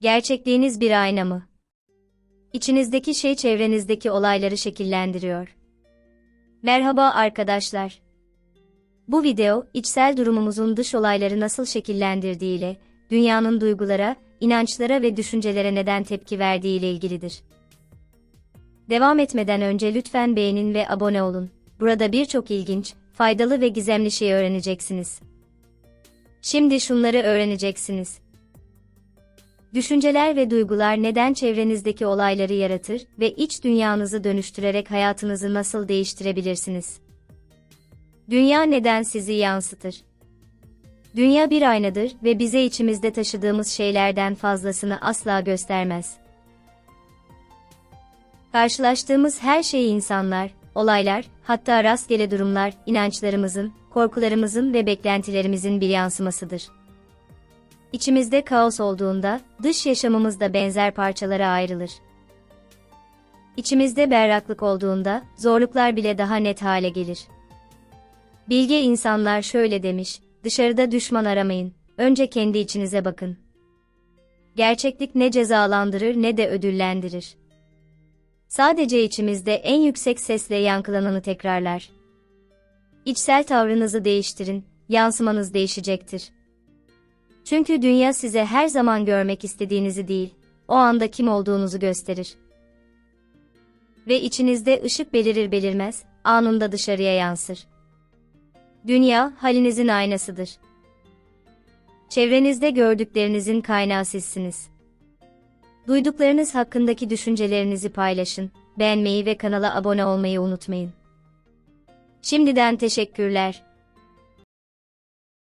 Gerçekliğiniz bir ayna mı? İçinizdeki şey çevrenizdeki olayları şekillendiriyor. Merhaba arkadaşlar. Bu video, içsel durumumuzun dış olayları nasıl şekillendirdiğiyle, dünyanın duygulara, inançlara ve düşüncelere neden tepki verdiğiyle ilgilidir. Devam etmeden önce lütfen beğenin ve abone olun. Burada birçok ilginç, faydalı ve gizemli şey öğreneceksiniz. Şimdi şunları öğreneceksiniz. Düşünceler ve duygular neden çevrenizdeki olayları yaratır ve iç dünyanızı dönüştürerek hayatınızı nasıl değiştirebilirsiniz? Dünya neden sizi yansıtır? Dünya bir aynadır ve bize içimizde taşıdığımız şeylerden fazlasını asla göstermez. Karşılaştığımız her şey insanlar, olaylar, hatta rastgele durumlar, inançlarımızın, korkularımızın ve beklentilerimizin bir yansımasıdır. İçimizde kaos olduğunda, dış yaşamımız da benzer parçalara ayrılır. İçimizde berraklık olduğunda, zorluklar bile daha net hale gelir. Bilge insanlar şöyle demiş, dışarıda düşman aramayın, önce kendi içinize bakın. Gerçeklik ne cezalandırır ne de ödüllendirir. Sadece içimizde en yüksek sesle yankılananı tekrarlar. İçsel tavrınızı değiştirin, yansımanız değişecektir. Çünkü dünya size her zaman görmek istediğinizi değil, o anda kim olduğunuzu gösterir. Ve içinizde ışık belirir belirmez, anında dışarıya yansır. Dünya, halinizin aynasıdır. Çevrenizde gördüklerinizin kaynağı sizsiniz. Duyduklarınız hakkındaki düşüncelerinizi paylaşın, beğenmeyi ve kanala abone olmayı unutmayın. Şimdiden teşekkürler.